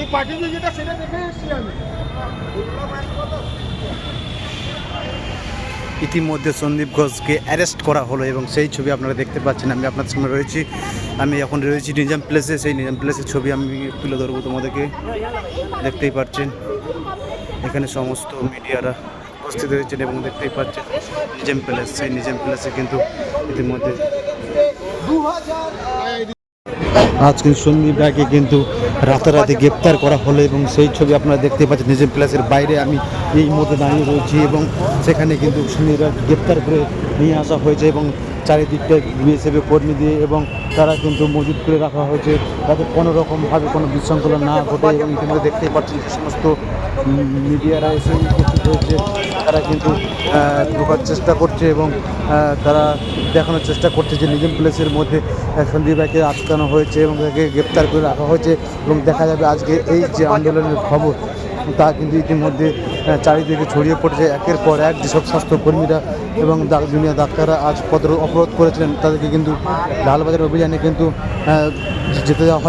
তুই পাঠিয়ে যেটা সেটা দেখে এসছি আমি। ইতিমধ্যে সন্দীপ ঘোষকে অ্যারেস্ট করা হলো এবং সেই ছবি আপনারা দেখতে পাচ্ছেন। আমি আপনার সামনে রয়েছি। আমি এখন রয়েছি নিজাম প্লেসে। সেই নিজাম প্লেসের ছবি আমি তুলে ধরবো তোমাদেরকে। দেখতেই পাচ্ছেন। এখানে সমস্ত মিডিয়ারা উপস্থিত হয়েছেন এবং দেখতেই পাচ্ছেন নিজাম প্লেস। সেই নিজাম প্লেসে কিন্তু ইতিমধ্যে আজ কিন্তু সন্দীপ রায়কে কিন্তু রাতারাতি গ্রেপ্তার করা হলো এবং সেই ছবি আপনারা দেখতে পাচ্ছেন, নিজের প্লেসের বাইরে আমি এই মধ্যে দাঁড়িয়ে রয়েছি এবং সেখানে কিন্তু সুনীরা গ্রেপ্তার করে নিয়ে আসা হয়েছে এবং চারিদিকটা বিএসএফের কর্মী দিয়ে এবং তারা কিন্তু মজুত করে রাখা হয়েছে। যাতে কোনো রকমভাবে কোনো বিশৃঙ্খলা না ঘটে এবং ইতিমধ্যে দেখতেই পাচ্ছেন যে সমস্ত মিডিয়ারা এসে উপস্থিত হয়েছে। তারা কিন্তু ঢোকার চেষ্টা করছে এবং তারা দেখানোর চেষ্টা করছে যে নিজের প্লেসের মধ্যে সন্দীপ রায়কে আটকানো হয়েছে এবং তাকে গ্রেপ্তার করে রাখা হয়েছে এবং দেখা যাবে আজকে এই যে আন্দোলনের খবর তা কিন্তু ইতিমধ্যে চারিদিকে ছড়িয়ে পড়েছে। একের পর এক যেসব স্বাস্থ্যকর্মীরা এবং ডাক জুনিয়র ডাক্তাররা আজ পদ অবরোধ করেছিলেন, তাদেরকে কিন্তু লালবাজার অভিযানে কিন্তু যেতে দেওয়া হয়।